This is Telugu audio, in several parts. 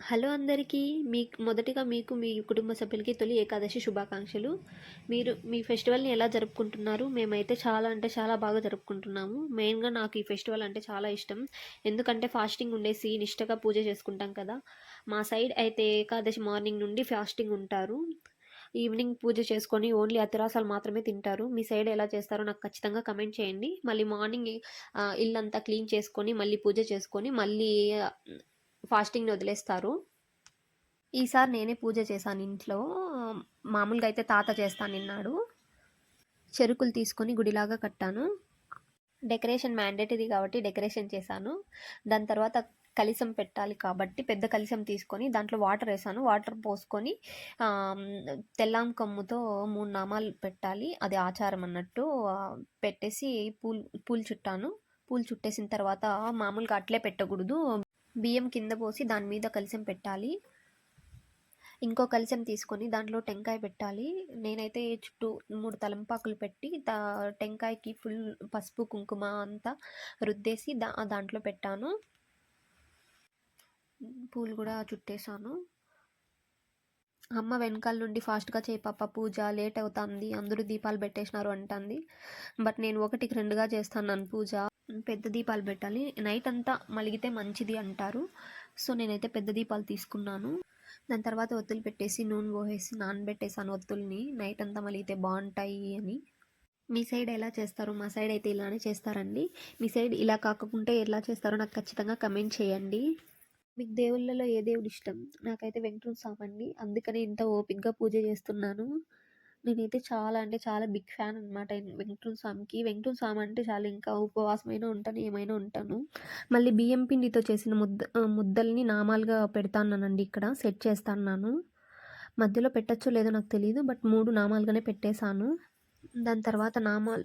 హలో అందరికీ. మీకు మొదటిగా మీకు మీ కుటుంబ సభ్యులకి తొలి ఏకాదశి శుభాకాంక్షలు. మీరు మీ ఫెస్టివల్ని ఎలా జరుపుకుంటున్నారు? మేమైతే చాలా అంటే చాలా బాగా జరుపుకుంటున్నాము. మెయిన్గా నాకు ఈ ఫెస్టివల్ అంటే చాలా ఇష్టం. ఎందుకంటే ఫాస్టింగ్ ఉండేసి నిష్టగా పూజ చేసుకుంటాం కదా. మా సైడ్ అయితే ఏకాదశి మార్నింగ్ నుండి ఫాస్టింగ్ ఉంటారు. ఈవినింగ్ పూజ చేసుకొని ఓన్లీ అతిరాసాలు మాత్రమే తింటారు. మీ సైడ్ ఎలా చేస్తారో నాకు ఖచ్చితంగా కమెంట్ చేయండి. మళ్ళీ మార్నింగ్ ఇల్లంతా క్లీన్ చేసుకొని మళ్ళీ పూజ చేసుకొని మళ్ళీ ఫాస్టింగ్ని వదిలేస్తారు. ఈసారి నేనే పూజ చేశాను ఇంట్లో. మామూలుగా అయితే తాత చేస్తాను నిన్నాడు. చెరుకులు తీసుకొని గుడిలాగా కట్టాను. డెకరేషన్ మ్యాండేటరీ కాబట్టి డెకరేషన్ చేశాను. దాని తర్వాత కలిసం పెట్టాలి కాబట్టి పెద్ద కలిసం తీసుకొని దాంట్లో వాటర్ వేసాను వాటర్ పోసుకొని తెల్లాం కొమ్ముతో మూడు నామాలు పెట్టాలి. అది ఆచారం అన్నట్టు పెట్టేసి పూలు పూలు చుట్టాను. పూలు చుట్టేసిన తర్వాత మామూలుగా అట్లే పెట్టకూడదు. బియ్యం కింద పోసి దాని మీద కలిసం పెట్టాలి. ఇంకో కలిసం తీసుకొని దాంట్లో టెంకాయ పెట్టాలి. నేనైతే చుట్టూ మూడు తలంపాకులు పెట్టి దా టెంకాయకి ఫుల్ పసుపు కుంకుమ అంతా రుద్దేసి దా దాంట్లో పెట్టాను. పూలు కూడా చుట్టేశాను. అమ్మ వెనకాల నుండి ఫాస్ట్గా చేయి పాప పూజ లేట్ అవుతుంది అందరూ దీపాలు పెట్టేసినారు అంటుంది. బట్ నేను ఒకటికి రెండుగా చేస్తాను పూజ. పెద్ద దీపాలు పెట్టాలి. నైట్ అంతా మలిగితే మంచిది అంటారు. సో నేనైతే పెద్ద దీపాలు తీసుకున్నాను. దాని తర్వాత ఒత్తులు పెట్టేసి నూనె పోసేసి నానబెట్టేసాను ఒత్తుల్ని. నైట్ అంతా మలిగితే బాగుంటాయి అని. మీ సైడ్ ఎలా చేస్తారు? మా సైడ్ అయితే ఇలానే చేస్తారండి. మీ సైడ్ ఇలా కాకుంటే ఎలా చేస్తారో నాకు ఖచ్చితంగా కమెంట్ చేయండి. మీకు దేవుళ్ళలో ఏ దేవుడు ఇష్టం? నాకైతే వెంకటేశ్వర స్వామి అండి. అందుకని ఇంత ఓపిక్గా పూజ చేస్తున్నాను. నేనైతే చాలా అంటే చాలా బిగ్ ఫ్యాన్ అనమాట వెంకటేశ్వర స్వామికి వెంకటేశ్వర స్వామి అంటే చాలా ఇంకా ఉపవాసమైనా ఉంటాను ఏమైనా ఉంటాను. మళ్ళీ బియ్యం పిండితో చేసిన ముద్ద ముద్దల్ని నామాలుగా పెడతానండి ఇక్కడ సెట్ చేస్తాను మధ్యలో పెట్టచ్చో లేదో నాకు తెలియదు బట్ మూడు నామాలుగానే పెట్టేశాను. దాని తర్వాత నామాలు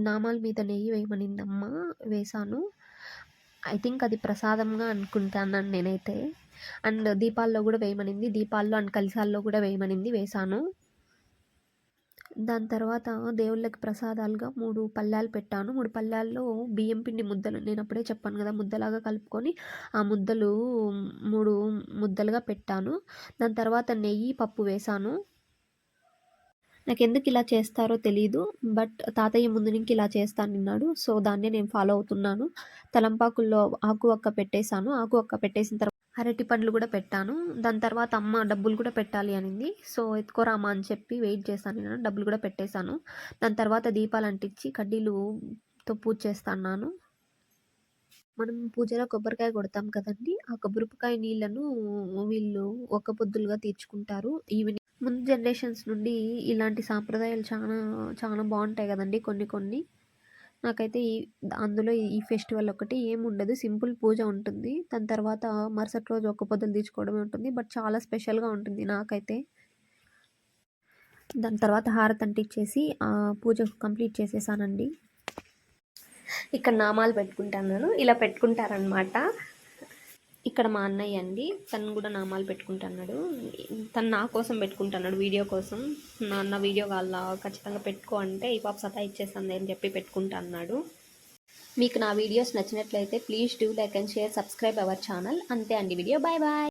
నామాల మీద నెయ్యి వేయమనింది అమ్మ వేశాను. ఐ థింక్ అది ప్రసాదంగా అనుకుంటాను నేనైతే. అండ్ దీపాల్లో కూడా వేయమనింది దీపాల్లో అండ్ కలిసాల్లో కూడా వేయమనింది వేశాను. దాని తర్వాత దేవుళ్ళకి ప్రసాదాలుగా మూడు పళ్ళాలు పెట్టాను. మూడు పళ్ళాల్లో బియ్యం పిండి ముద్దలు నేను అప్పుడే చెప్పాను కదా ముద్దలాగా కలుపుకొని ఆ ముద్దలు మూడు ముద్దలుగా పెట్టాను. దాని తర్వాత నెయ్యి పప్పు వేశాను. నాకు ఎందుకు ఇలా చేస్తారో తెలియదు బట్ తాతయ్య ముందు నుంచి ఇలా చేస్తానన్నాడు సో దాన్నే నేను ఫాలో అవుతున్నాను. తలంపాకుల్లో ఆకు ఒక్క పెట్టేశాను. ఆకు ఒక్క పెట్టేసిన తర్వాత అరటి పండ్లు కూడా పెట్టాను. దాని తర్వాత అమ్మ డబ్బులు కూడా పెట్టాలి అనింది. సో ఎత్తుకోరామా అని చెప్పి వెయిట్ చేశాను నేను. డబ్బులు కూడా పెట్టేశాను. దాని తర్వాత దీపాలు అంటించి కడ్డీలుతో పూజ చేస్తాను మనం పూజలో కొబ్బరికాయ కొడతాం కదండి. ఆ కొబ్బరికాయ నీళ్ళను వీళ్ళు ఒక్క పొద్దులుగా తీర్చుకుంటారు. ఈవినింగ్ ముందు జనరేషన్స్ నుండి ఇలాంటి సాంప్రదాయాలు చాలా చాలా బాగుంటాయి కదండి కొన్ని కొన్ని. నాకైతే ఈ అందులో ఈ ఫెస్టివల్ ఒకటి ఏం ఉండదు. సింపుల్ పూజ ఉంటుంది. దాని తర్వాత మరుసటి రోజు ఒక్క పొద్దులు తీసుకోవడమే ఉంటుంది. బట్ చాలా స్పెషల్గా ఉంటుంది నాకైతే. దాని తర్వాత హారతి అంటించేసి పూజ కంప్లీట్ చేసేసానండి. ఇక్కడ నామాలు పెట్టుకుంటాను. ఇలా పెట్టుకుంటారనమాట ఇక్కడ మా అన్నయ్య అండి. తను కూడా నామాలు పెట్టుకుంటున్నాడు. తను నా కోసం పెట్టుకుంటున్నాడు వీడియో కోసం. నా వీడియో వాళ్ళ ఖచ్చితంగా పెట్టుకో అంటే ఈ పాప సతా ఇచ్చేస్తుంది అని చెప్పి పెట్టుకుంటా అన్నాడు మీకు నా వీడియోస్ నచ్చినట్లయితే please do like and share subscribe our channel. అంతే అండి వీడియో. Bye bye.